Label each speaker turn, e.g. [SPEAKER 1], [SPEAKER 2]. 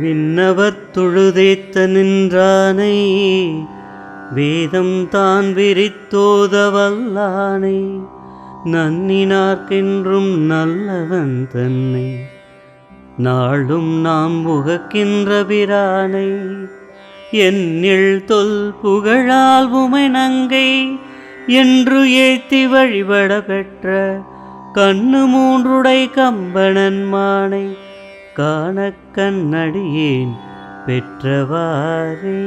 [SPEAKER 1] விண்ணவர் தொழுதேத்த நின்றானை வேதம் தான் விரித்தோதவல்லானை நன்னினார்க்கென்றும் நல்லவன் தன்னை. நாளும் நாம் புகக்கின்ற பிரானை என்னில் தொல் புகழால் உமை நங்கை என்று ஏத்தி வழிபட பெற்ற கண்ணு மூன்றுடை கம்பனன் மானை. காண கண்ணடியேன் பெற்றவாரே